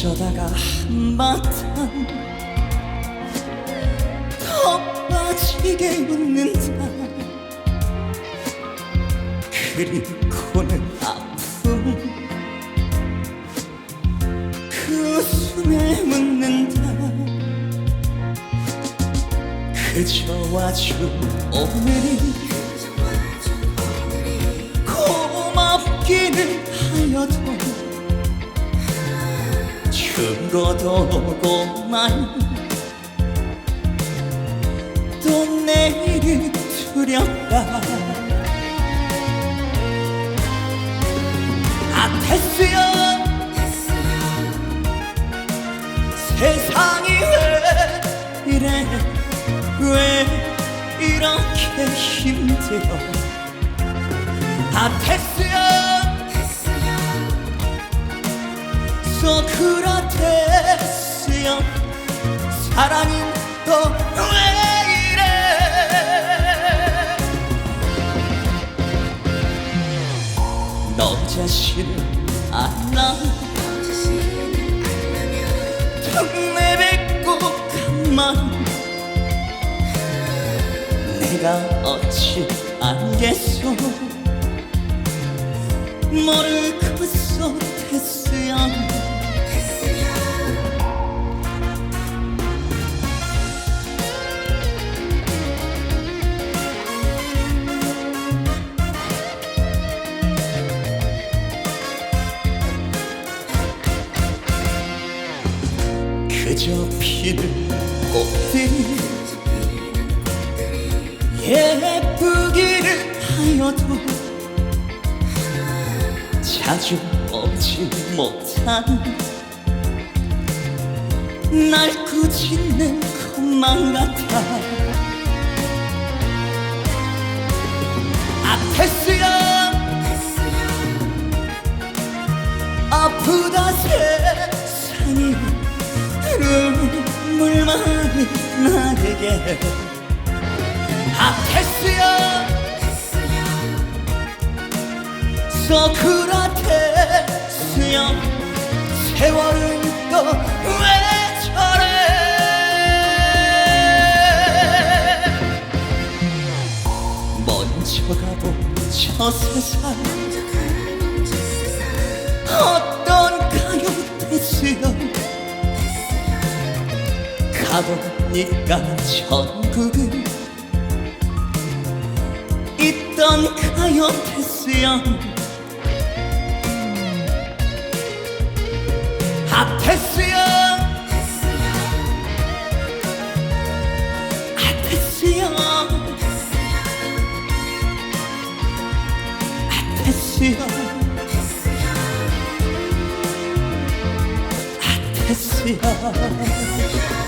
어쩌다가 한바탕 더 빠지게 웃는다. 그리고는 아픔 그 웃음에 묻는다. 그저 와준 오늘이 고맙기는 죽어도 고만 또 내일이 두렵다. 아 됐어요. 세상이 왜 이래? 왜 이렇게 힘들어? 아 됐어요 소크라테스여. 사랑이 또왜 이래? 너 자신을 알아 턱내뱉고 가만. 내가 어찌 알겠어 모르겠어 테스야 그저 피는 꽃들이 예쁘기를 하여도 자주 오지 못한 날 꾸짖는 것만 같아 나에게 아테스야 소크라테스야 세월은 또 왜 저래? 먼저 가본 저 세상 어떤 가요? 테스야 가 보니까 천국은 있던 가요 테스야 아 테스야 아 테스야 아 테스야 아 테스야